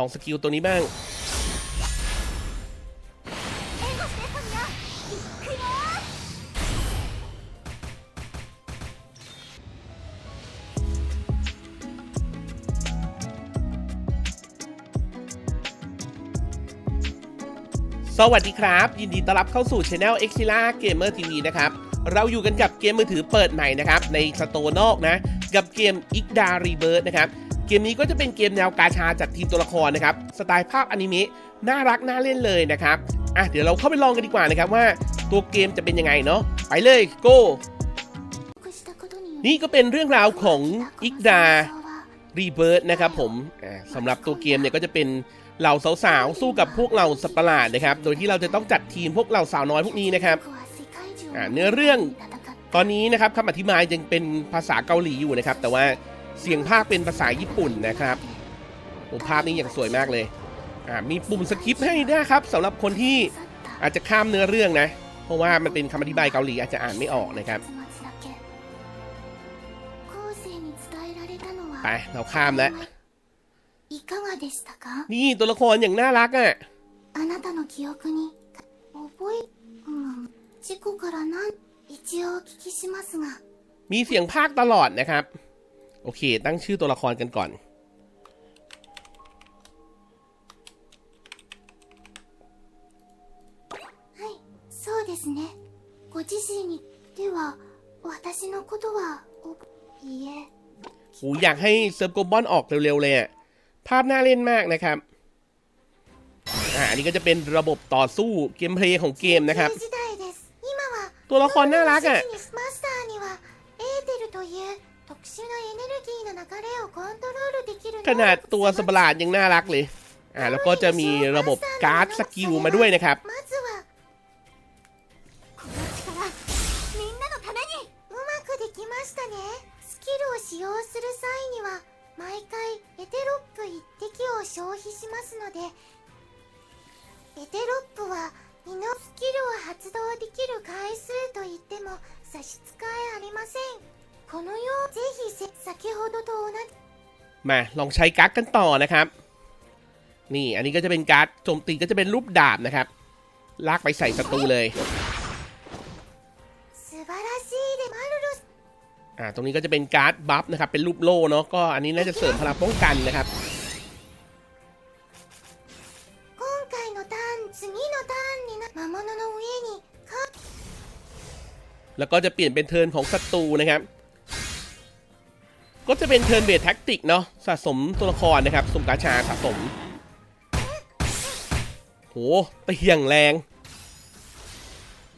ลองสกิลตัวนี้บ้างสวัสดีครับ ยินดีต้อนรับเข้าสู่ช anel x i l a Gamer TV นะครับ เราอยู่กันกับเกมมือถือเปิดใหม่นะครับ ในสโตนอกนะ กับเกม i k d a Rebirth นะครับ เกมนี้ก็จะเป็นเกมแนวกาชาจากทีมตัวละครนะครับ สไตล์ภาพอนิเมะน่ารักน่าเล่นเลยนะครับ อะเดี๋ยวเราเข้าไปลองกันดีกว่านะครับว่าตัวเกมจะเป็นยังไงเนาะ ไปเลย go นี่ก็เป็นเรื่องราวของอิกดารีเบิร์นะครับผมสำหรับตัวเกมเนี่ยก็จะเป็นเหล่าสาวๆสู้กับพวกเราสัตว์ประหลาดนะครับ โดยที่เราจะต้องจัดทีมพวกเราสาวน้อยพวกนี้นะครับเนื้อเรื่องตอนนี้นะครับคำอธิบายยังเป็นภาษาเกาหลีอยู่นะครับ แต่ว่า เสียงภาคเป็นภาษาญี่ปุ่นนะครับโอ้ภาพนี้อย่างสวยมากเลยอ่ามีปุ่มสคริปต์ให้ด้วยครับสำหรับคนที่อาจจะข้ามเนื้อเรื่องนะ เพราะว่ามันเป็นคำอธิบายเกาหลีอาจจะอ่านไม่ออกนะครับไปเราข้ามแล้วนี่ตัวละครอย่างน่ารักอะมีเสียงภาคตลอดนะครับ โอเค ตั้งชื่อตัวละครกันก่อน はいそうですねご自身にでは私のことはおいいえ โหอยากให้เซิร์ฟโกบอนออกเร็วๆเลยอะภาพน่าเล่นมากนะครับ อ่าอันนี้ก็จะเป็นระบบต่อสู้เกมเพลย์ของเกมนะครับ 時代です今はตัวละครน่ารักอะ 指 ขนาดตัวสตว์ปาร์ลาดยังน่ารักเลย อ่าแล้วก็จะมีระบบการ์ดสกิลมาด้วยนะครับ まずはこの力みんなのためにうまくできましたねスキルを使用する際には毎回エテロップ1滴を消費しますのでエテロップは2のスキルを発動できる回数といっても差し支えありませんこのようぜひせ先ほどと同じ มาลองใช้การ์ดกันต่อนะครับ นี่อันนี้ก็จะเป็นการ์ดโจมตีก็จะเป็นรูปดาบนะครับ ลากไปใส่ศัตรูเลยอ่าตรงนี้ก็จะเป็นการ์ดบัฟนะครับเป็นรูปโล่เนาะก็อันนี้น่าจะเสริมพลังป้องกันนะครับแล้วก็จะเปลี่ยนเป็นเทิร์นของศัตรูนะครับ ก็จะเป็นเทิร์นเบสแท็กติกเนาะสะสมตัวละครนะครับสมกาชาสะสมโหตะเหี่ยงแรง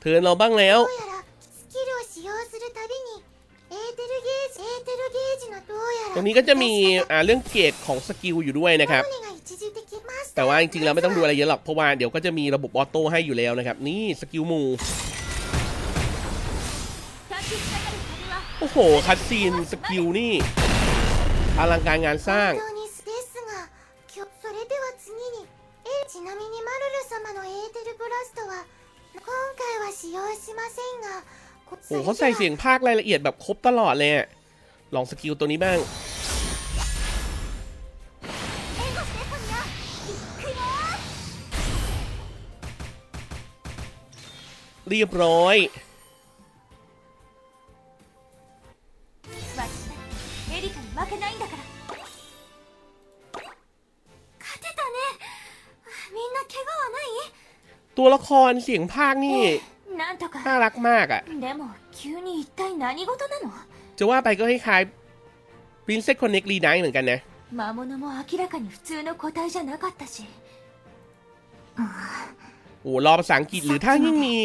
เทิร์นเราบ้างแล้วตรงนี้ก็จะมีเรื่องเกรดของสกิลอยู่ด้วยนะครับ แต่ว่าจริงๆแล้วไม่ต้องดูอะไรเยอะหรอกเพราะว่าเดี๋ยวก็จะมีระบบออโต้ให้อยู่แล้วนะครับ นี่สกิลมู โอ้โห คัดซีนสกิลนี่อลังการงานสร้าง 本当にですが今日それでは次にえちなみにマルル様のエーテルブラストは今回は使用しませんがこ โอ้โหเขาใส่เสียงภาครายละเอียดแบบครบตลอดเลยอะลองสกิลตัวนี้บ้าง เรียบร้อย 負けないんだから勝てたねみんな怪我は ตัวละครเสียงภาคนี่ ないなんと น่า か รักมากอะ でも急に一体何事なの จะว่าไปก็คล้ายๆ Princess Connect Reunite เหมือนกันนะ 魔物も明らかに普通の個体じゃなかったし โอ้รอภาษาอังกฤษหรือถ้ายิ่งมี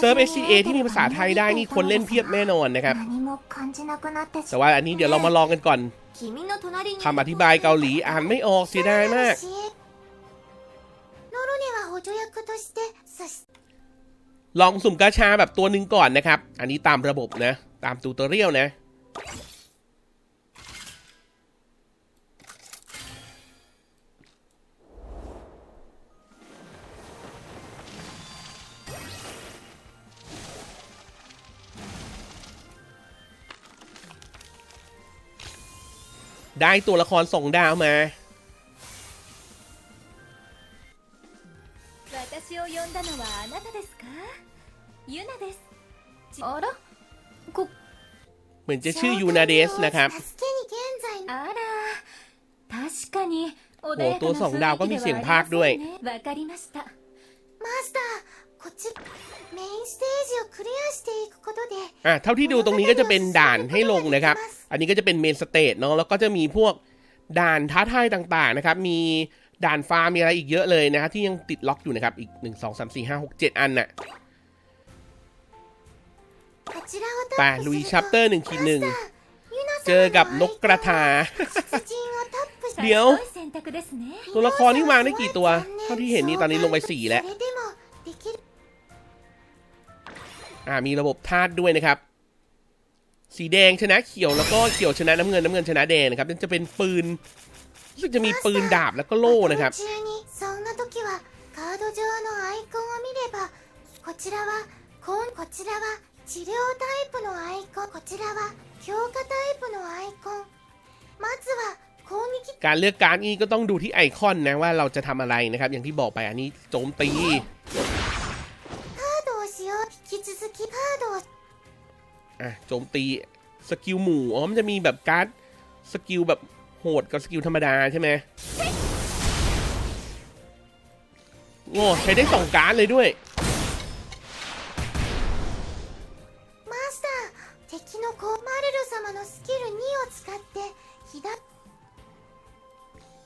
เซิร์ฟเอชเอที่มีภาษาไทยได้นี่คนเล่นเพียบแน่นอนนะครับ แต่ว่าอันนี้เดี๋ยวเรามาลองกันก่อนคำอธิบายเกาหลีอ่านไม่ออกเสียดายมากลองสุ่มกาชาแบบตัวหนึ่งก่อนนะครับ อันนี้ตามระบบนะ ตามตูตอเรียลนะ ได้ตัวละครสองดาวมาเหมือนจะชื่อยูนาเดสนะครับโอ้ตัวสองดาวก็มีเสียงภาคด้วย メインステージをクリアしていくことで อ่ะเท่าที่ดูตรงนี้ก็จะเป็นด่านให้ลงนะครับ อันนี้ก็จะเป็นเมนสเตจเนาะแล้วก็จะมีพวกด่านท้าทายต่างๆนะครับ มีด่านฟาร์มมีอะไรอีกเยอะเลยนะครับที่ยังติดล็อกอยู่นะครับ อีก 1 2 3 4 5 6 7 อันน่ะ こちらを ไป タップ ลุย す ชั る ป と เตอร์หนึ่งขีดหนึ่ง マスターユナ เจอกับนกกระทา 出陣をタップし เดี๋ยว 賢い選択ですね ตัวละครนี่วางได้กี่ตัว เท่าที่เห็นนี่ตอนนี้ลงไปสี่แล้ว それでもできる อ่ามีระบบธาตุด้วยนะครับ สีแดงชนะเขียวแล้วก็เขียวชนะน้ำเงินน้ำเงินชนะแดงนะครับนั่นจะเป็นปืนรู้สึกจะมีปืนดาบแล้วก็โล่นะครับ バトル中にそんな時はカード上のアイコンを見ればこちらはこんこちらは治療タイプのアイコンこちらは強化タイプのアイコンまずは攻撃 การเลือกการ์ดนี้ก็ต้องดูที่ไอคอนนะว่าเราจะทำอะไรนะครับ อย่างที่บอกไปอันนี้โจมตี โจมตีสกิลหมู่อ๋อมันจะมีแบบการ์ดสกิลแบบโหดกับสกิลธรรมดาใช่ไหมโอ้ใช้ได้สองการ์ดเลยด้วย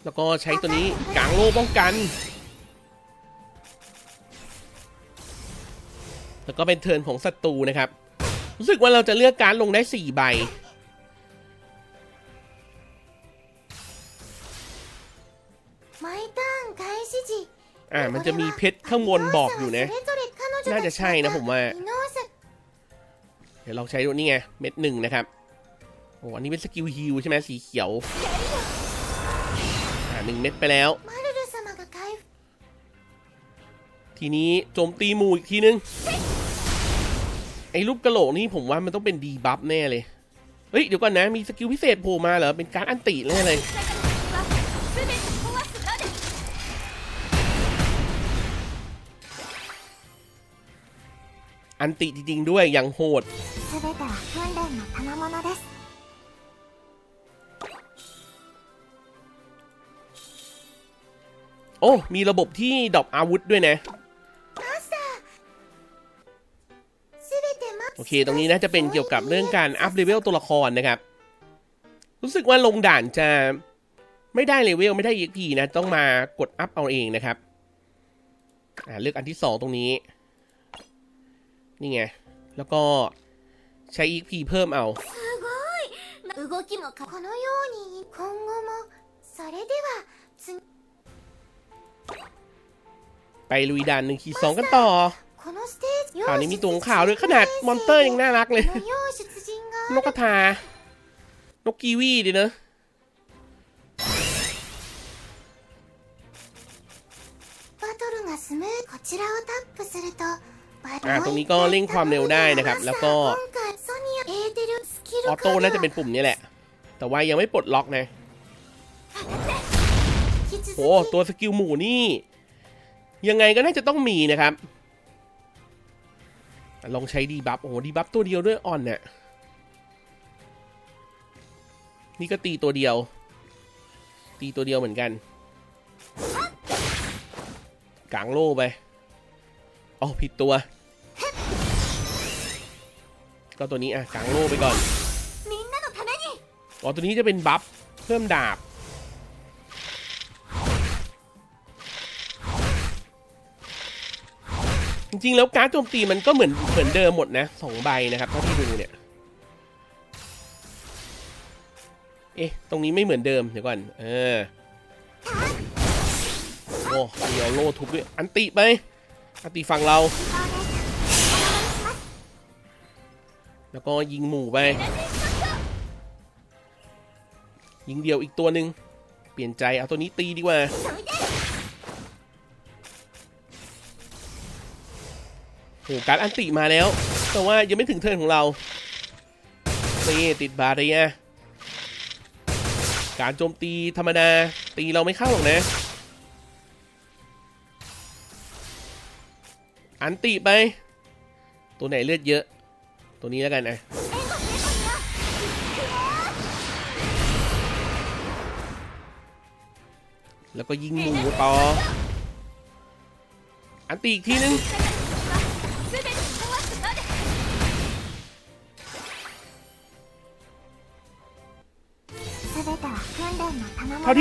แล้วก็ใช้ตัวนี้กลางโล่ป้องกัน แล้วก็เป็นเทิร์นของศัตรูนะครับ รู้สึกว่าเราจะเลือกการดลงได้ 4 ใบ 毎ターン開始時 อ่า มันจะมีเพชรข้างบนบอกอยู่นะ それぞれ彼女 น่า た จะ ち ใช่นะผมว่า 異能者 เดี๋ยวลองใช้ดูนี่ไง เม็ดหนึ่งนะครับ โอ้อันนี้เป็นสกิลฮิลใช่ไหมสีเขียว อ่าหนึ่งเม็ดไปแล้ว マルル様が回復 ทีนี้โจมตีหมู่อีกทีนึง ไอ้รูปกระโหลกนี่ผมว่ามันต้องเป็นดีบัฟแน่เลย เฮ้ย เดี๋ยวก่อนนะ มีสกิลพิเศษโผล่มาเหรอ เป็นการอันติแน่เลยอันติจริงๆด้วยอย่างโหด โอ้ มีระบบที่ดรอปอาวุธด้วยนะ โอเค ตรงนี้นะจะเป็นเกี่ยวกับเรื่องการอัพเลเวลตัวละครนะครับ รู้สึกว่าลงด่านจะไม่ได้เลเวลไม่ได้ EXP นะ ต้องมากดอัพเอาเองนะครับเลือกอันที่สองตรงนี้ นี่ไง แล้วก็ใช้ EXP เพิ่มเอาไปลุยด่านหนึ่งขีสองกันต่อ อันนี้มีตัวงขาวด้วยขนาดมอนเตอร์ยังน่ารักเลย นกกระทา นกกีวีดีเนอะตรงนี้ก็เร่งความเร็วได้นะครับ แล้วก็ออโต้น่าจะเป็นปุ่มนี้แหละ แต่ว่ายังไม่ปลดล็อกนะโอ้ตัวสกิลหมู่นี่ ยังไงก็น่าจะต้องมีนะครับ ลองใช้ดีบัฟโอ้โหดีบัฟตัวเดียวด้วยอ่อนเนี่ยนี่ก็ตีตัวเดียว ตีตัวเดียวเหมือนกันกลางโล่ไปอ๋อผิดตัว ก็ตัวนี้อะกลางโล่ไปก่อนอ๋อตัวนี้จะเป็นบัฟเพิ่มดาบ จริงๆ แล้วการ์ดโจมตีมันก็เหมือนเหมือนเดิมหมดนะสองใบนะครับเท่าที่ดูเนี่ย เอ๊ะ ตรงนี้ไม่เหมือนเดิมเดี๋ยวก่อน เออ โอ้เดี๋ยวโล่ทุบด้วย อันติไป อันติฝั่งเรา แล้วก็ยิงหมู่ไป ยิงเดียวอีกตัวหนึ่ง เปลี่ยนใจเอาตัวนี้ตีดีกว่า โหการอันติมาแล้ว แต่ว่ายังไม่ถึงเทิร์นของเรานี่ติดบาเรียการโจมตีธรรมดา ตีเราไม่เข้าหรอกนะ อันติไป ตัวไหนเลือดเยอะ ตัวนี้แล้วกันนะแล้วก็ยิงหมูต่ออันตีอีกทีนึง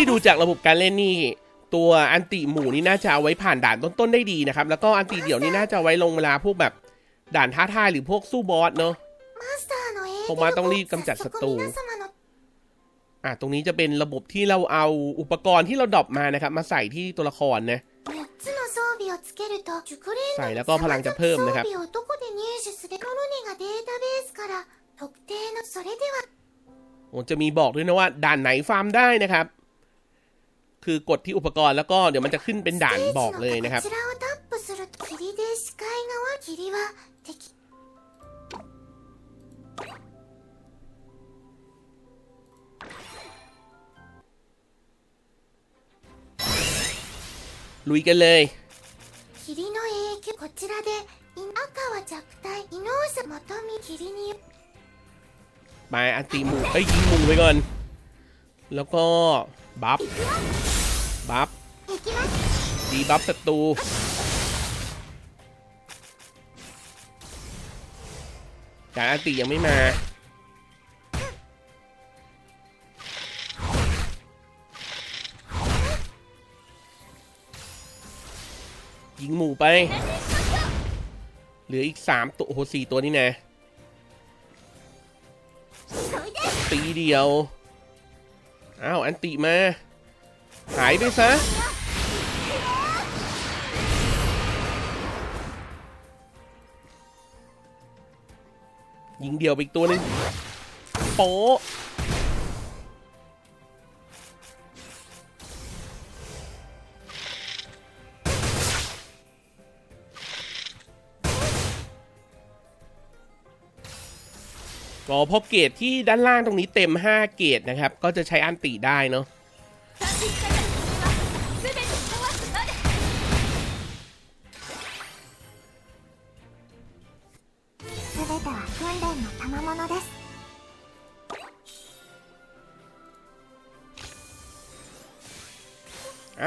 ดูจากระบบการเล่นนี่ตัวอันติหมู่นี่น่าจะเอาไว้ผ่านด่านต้นๆได้ดีนะครับ แล้วก็อันติเดี่ยวนี่น่าจะไว้ลงเวลาพวกแบบด่านท้าทายหรือพวกสู้บอสเนาะผมมาต้องรีบกำจัดศัตรูอะตรงนี้จะเป็นระบบที่เราเอาอุปกรณ์ที่เราดรอปมานะครับ มาใส่ที่ตัวละครนะใส่แล้วก็พลังจะเพิ่มนะครับโอ้จะมีบอกด้วยนะว่าด่านไหนฟาร์มได้นะครับ คือกดที่อุปกรณ์แล้วก็เดี๋ยวมันจะขึ้นเป็นด่านบอกเลยนะครับลุยกันเลยไปอัตติมูเอ้ยยิงมูไปก่อน แล้วก็ บัฟ ดีบัฟศัตรูการอันติยังไม่มา ยิงหมู่ไป เหลืออีกสามตัวโอ้โหสี่ตัวนี่นะตีเดียว อ้าว อันติมา หายไปซะ ยิงเดียวไปอีกตัวหนึงโป๊ะก็พราะเกรดที่ด้านล่างตรงนี้เต็ม 5 เกรดนะครับ ก็จะใช้อันติได้เนาะ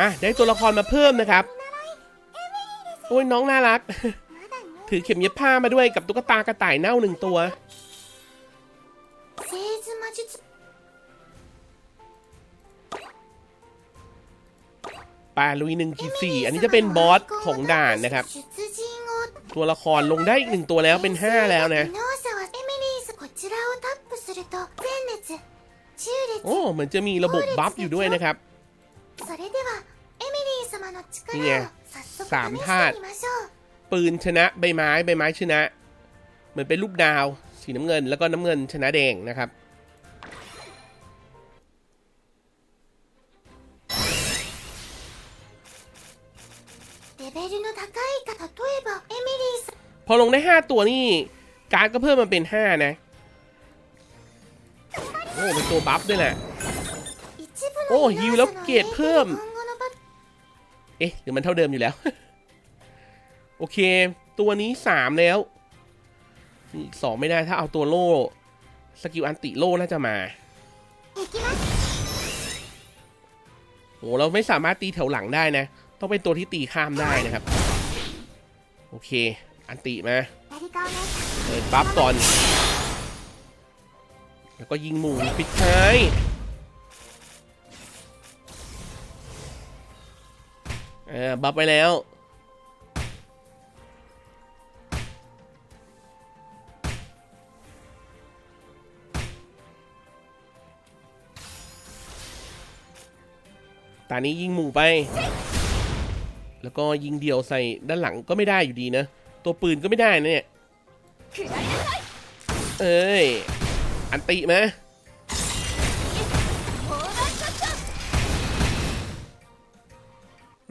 ่ะได้ตัวละครมาเพิ่มนะครับ โอ้ยน้องน่ารัก ถือเข็มเย็บผ้ามาด้วยกับตุ๊กตากระต่ายเน่าหนึ่งตัว ปาลุยหนึ่งขีดสี่อันนี้จะเป็นบอสของด่านนะครับ ตัวละครลงได้อีกหนึ่งตัวแล้วเป็นห้าแล้วนะโอ้เหมือนจะมีระบบบัฟอยู่ด้วยนะครับ นี่ไงสามธาตุปืนชนะใบไม้ใบไม้ชนะ เหมือนเป็นรูปดาวสีน้ำเงิน แล้วก็น้ำเงินชนะแดงนะครับพอลงได้ 5 ตัวนี่ การ์ดก็เพิ่มมาเป็น 5 นะ โอ้ เป็นตัวบัฟด้วยแหละโอ้ฮิวแล้วเกรดเพิ่ม เอ๊ะหรือมันเท่าเดิมอยู่แล้ว โอเค ตัวนี้สามแล้วสองไม่ได้ถ้าเอาตัวโล่ สกิลอันติโล่น่าจะมาโอ้เราไม่สามารถตีแถวหลังได้นะ ต้องเป็นตัวที่ตีข้ามได้นะครับ โอเค อันติมาเปิดบัฟก่อน แล้วก็ยิงหมูปิดท้าย เออบับไปแล้ว ตานี้ยิงหมู่ไป แล้วก็ยิงเดี่ยวใส่ด้านหลังก็ไม่ได้อยู่ดีนะ ตัวปืนก็ไม่ได้นะเนี่ย เอ้ย อันติไหม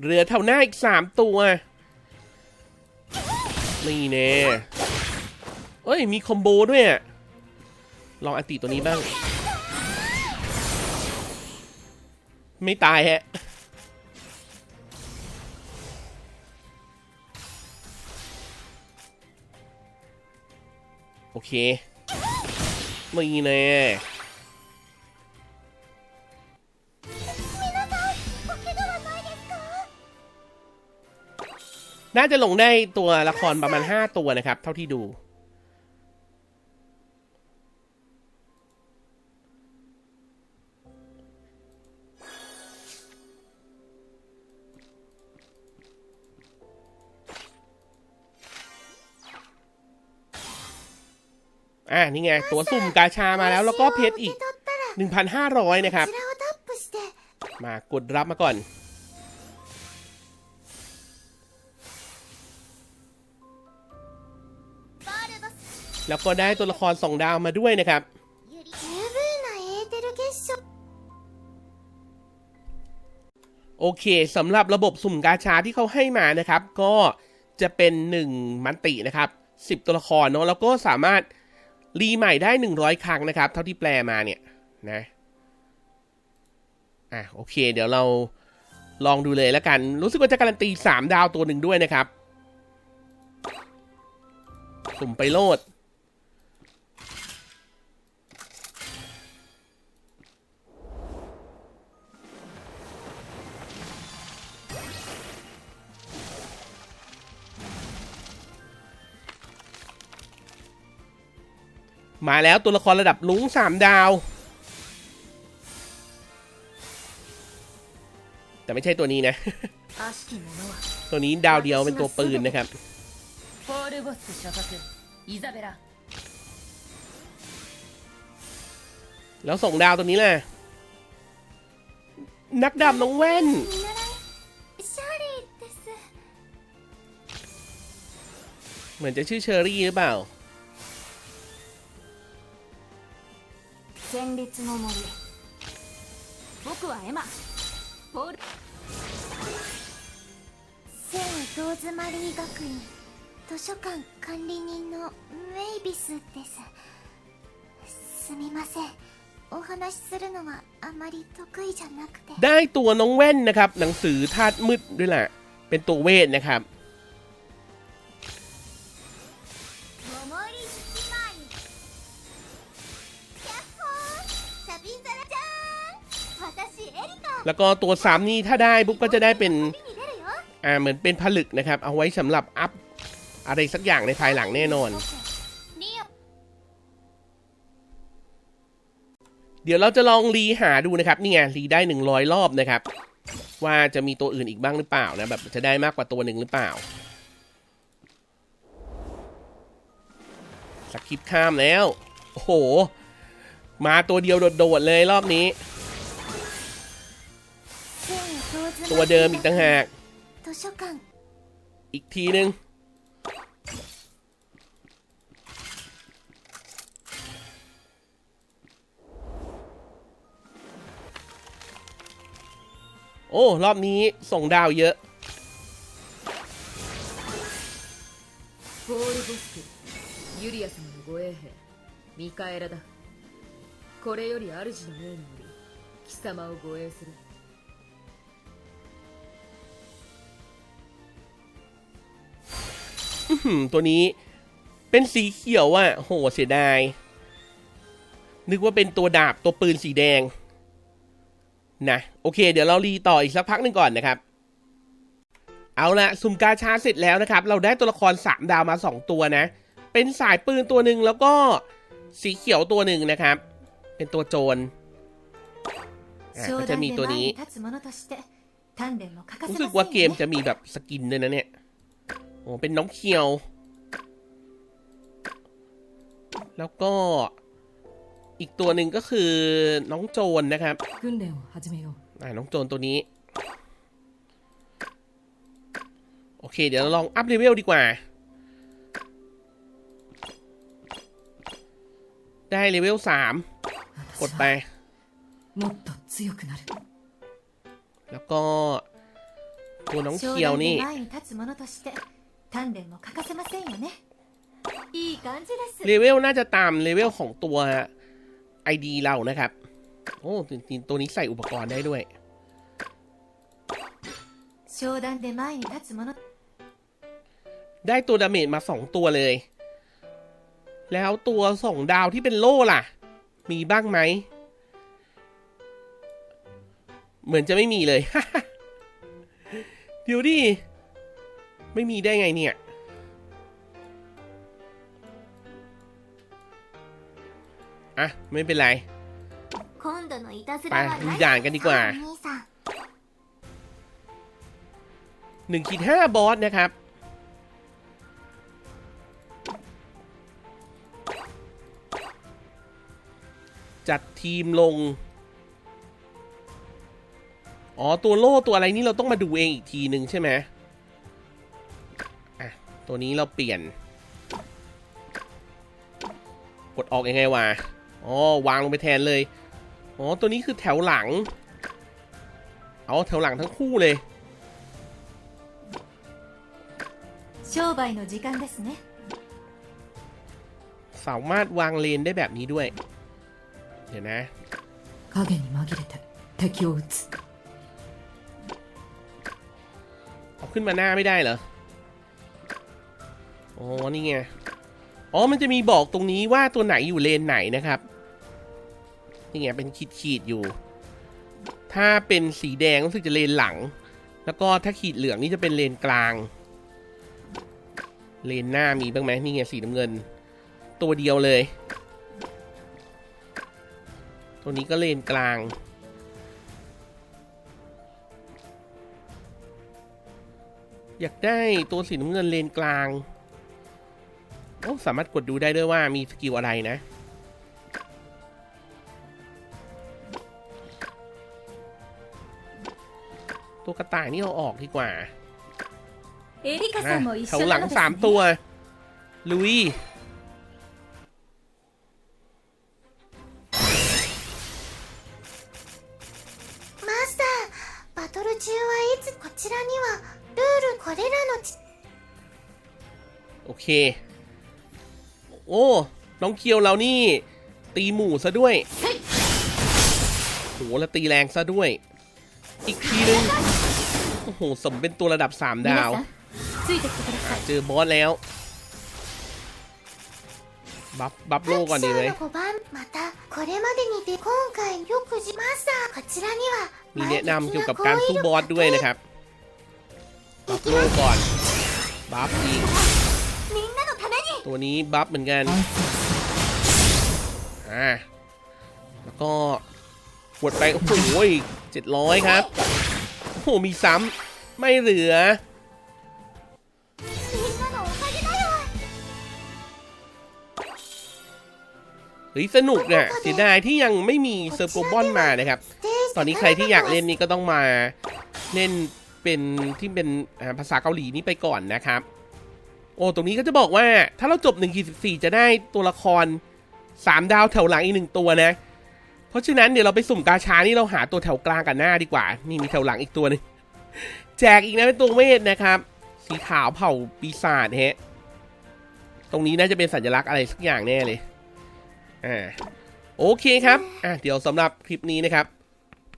เหลือเท่าหน้าอีกสามตัว นี่แน่เอ้ย มีคอมโบด้วยอะลองอติตัวนี้บ้าง ไม่ตายฮะ โอเค นี่แน่ น่าจะลงได้ตัวละครประมาณห้าตัวนะครับ เท่าที่ดู อ่านี่ไง ตัวสุ่มกาชามาแล้ว แล้วก็เพชรอีก 1,500 นะครับ มากดรับมาก่อน แล้วก็ได้ตัวละครสองดาวมาด้วยนะครับ โอเคสำหรับระบบสุ่มกาชาที่เขาให้มานะครับ ก็จะเป็น 1 มันตินะครับ 10 ตัวละครเนาะแล้วก็สามารถรีใหม่ได้ 100 ครั้งนะครับ เท่าที่แปลมาเนี่ยนะอะโอเค เดี๋ยวเราลองดูเลยแล้วกัน รู้สึกว่าจะการันตี 3 ดาวตัวหนึ่งด้วยนะครับ สุ่มไปโลด มาแล้วตัวละครระดับลุงสามดาว แต่ไม่ใช่ตัวนี้นะ ตัวนี้ดาวเดียวเป็นตัวปืนนะครับแล้วส่งดาวตัวนี้แหละนักดาบน้องแว่น เหมือนจะชื่อเชอรี่หรือเปล่า 戦慄の森僕はエマフォール聖ローズマリー学院図書館管理人のメイビスですすみませんお話しするのはあまり得意じゃなくて ได้ตัวน้องแว่นนะครับ หนังสือธาตุมืดด้วยแหละ เป็นตัวเวทนะครับ แล้วก็ตัว3นี่ถ้าได้ปุ๊บก็จะได้เป็นอ่าเหมือนเป็นผลึกนะครับ เอาไว้สำหรับอัพอะไรสักอย่างในภายหลังแน่นอน เดี๋ยวเราจะลองรีหาดูนะครับ นี่ไงรีได้ 100 รอบนะครับ ว่าจะมีตัวอื่นอีกบ้างหรือเปล่านะแบบจะได้มากกว่าตัวหนึ่งหรือเปล่าสกิปข้ามแล้ว โอ้โห มาตัวเดียวโดดๆเลยรอบนี้ ตัว マリ เดิม ー อีกต่างหาก 図書館 อีกทีนึง โอ้ รอบนี้ส่งดาวเยอะ フォールボスクユリア様の護衛兵ミカエラだこれより主の命により貴様を護衛する ตัวนี้เป็นสีเขียวอะ่ะ โห เสียดาย นึกว่าเป็นตัวดาบตัวปืนสีแดง นะ โอเค เดี๋ยวเรารีต่ออีกสักพักหนึ่งก่อนนะครับ เอาละสุ่มกาชาเสร็จแล้วนะครับ เราได้ตัวละครสามดาวมาสองตัวนะ เป็นสายปืนตัวหนึ่งแล้วก็สีเขียวตัวหนึ่งนะครับ เป็นตัวโจรก็จะมีตัวนี้ รู้สึกว่าเกมจะมีแบบสกินด้วยนะเนี่ย โอ้เป็นน้องเขียว แล้วก็อีกตัวหนึ่งก็คือน้องโจรนนะครับขึ้าน้องโจรตัวนี้ โอเค เดี๋ยวเราลองอัพเลเวลดีกว่า ได้เลเวลสามกดไปแล้วก็ตัวน้องเขียวนี่ 鍛錬も欠かせませんよねいい感じです เลเวลน่าจะตามเลเวลของตัว ID เรานะครับ โอ้จริงๆตัวนี้ใส่อุปกรณ์ได้ด้วย 商談で前に立つ者 ได้ตัวดาเมจมาสองตัวเลย แล้วตัวสองดาวที่เป็นโล่ล่ะ มีบ้างไหม เหมือนจะไม่มีเลย เดี๋ยวดิ ไม่มีได้ไงเนี่ย อะ ไม่เป็นไร ไปดูด่านกันดีกว่าหนึ่งขีดห้าบอสนะครับ จัดทีมลง อ๋อ ตัวโล่ตัวอะไรนี่เราต้องมาดูเองอีกทีหนึ่งใช่ไหม ตัวนี้เราเปลี่ยน กดออกยังไงวะ อ๋อ วางลงไปแทนเลย อ๋อ ตัวนี้คือแถวหลัง เอาแถวหลังทั้งคู่เลยสามารถวางเลนได้แบบนี้ด้วย เดี๋ยวนะเอาขึ้นมาหน้าไม่ได้เหรอ อ๋อ นี่ไง อ๋อ มันจะมีบอกตรงนี้ว่าตัวไหนอยู่เลนไหนนะครับ นี่ไง เป็นขีดขีดๆอยู่ ถ้าเป็นสีแดงรู้สึกจะเลนหลัง แล้วก็ถ้าขีดเหลืองนี่จะเป็นเลนกลาง เลนหน้ามีบ้างไหมนี่ไงสีน้ำเงิน ตัวเดียวเลย ตัวนี้ก็เลนกลางอยากได้ตัวสีน้ำเงินเลนกลาง อ้สามารถกดดูได้ด้วยว่ามีสกิลอะไรนะ ตัวกระต่ายนี่เอาออกดีกว่าเขาหลังสามตัว ลุยโอเค โอ้ น้องเคียวเรานี่ ตีหมู่ซะด้วยโหแล้วตีแรงซะด้วย อีกทีนึง โอ้โห สมเป็นตัวระดับ 3 ดาวเจอบอสแล้ว บัฟบัฟโลก่อนดีไหมมีแนะนำเกี่ยวกับการสู้บอสด้วยนะครับ บัฟโลก่อน บัฟอีก ตัวนี้บัฟเหมือนกัน อ่า แล้วก็หวดไป โอ้โหเจ็ดร้อยครับ โอ้โห มีซ้ำ ไม่เหลือ เฮ้ย สนุกอะเสียดายที่ยังไม่มีเซอร์โกบอนมานะครับ ตอนนี้ใครที่อยากเล่นนี่ก็ต้องมาเล่นเป็นที่เป็นภาษาเกาหลีนี้ไปก่อนนะครับ โอ้ ตรงนี้ก็จะบอกว่าถ้าเราจบ1 4จะได้ตัวละคร 3 ดาวแถวหลังอีกหนึ่งตัวนะ เพราะฉะนั้นเดี๋ยวเราไปสุ่มกาชานี่เราหาตัวแถวกลางกันหน้าดีกว่า นี่มีแถวหลังอีกตัวหนึงแจกอีกนะเป็นตัวเวทนะครับ สีขาวเผ่าปีศาจฮะ ตรงนี้น่าจะเป็นสัญลักษณ์อะไรสักอย่างแน่เลย อ่า โอเคครับ อะเดี๋ยวสำหรับคลิปนี้นะครับ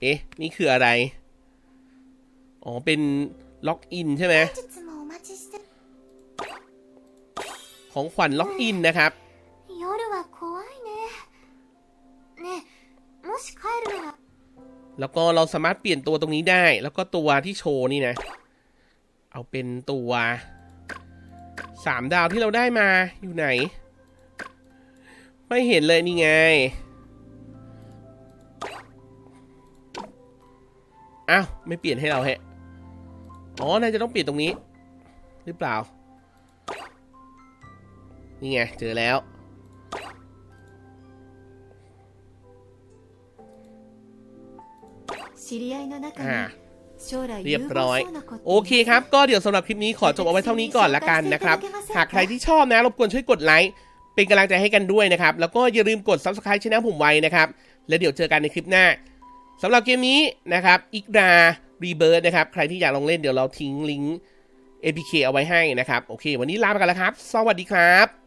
เอ๊ะ นี่คืออะไร อ๋อ เป็นล็อกอินใช่ไหม ของขวัญล็อกอินนะครับแล้วก็เราสามารถเปลี่ยนตัวตรงนี้ได้ แล้วก็ตัวที่โชว์นี่นะ เอาเป็นตัวสามดาวที่เราได้มาอยู่ไหน ไม่เห็นเลยนี่ไงอ้าวไม่เปลี่ยนให้เราแฮะอ๋อ นายจะต้องเปลี่ยนตรงนี้ หรือเปล่า นี่ไงเจอแล้วเรียบร้อย โอเคครับ ก็เดี๋ยวสำหรับคลิปนี้ขอจบเอาไว้เท่านี้ก่อนละกันนะครับ หากใครที่ชอบนะ รบกวนช่วยกดไลค์ เป็นกำลังใจให้กันด้วยนะครับ แล้วก็อย่าลืมกด subscribe ช่องผมไว้นะครับ แล้วเดี๋ยวเจอกันในคลิปหน้าสำหรับเกมนี้นะครับอิกรารีเบิร์ดนะครับ ใครที่อยากลองเล่นเดี๋ยวเราทิ้งลิงก์ APK เอาไว้ให้นะครับ โอเค วันนี้ลาไปกันแล้วครับ สวัสดีครับ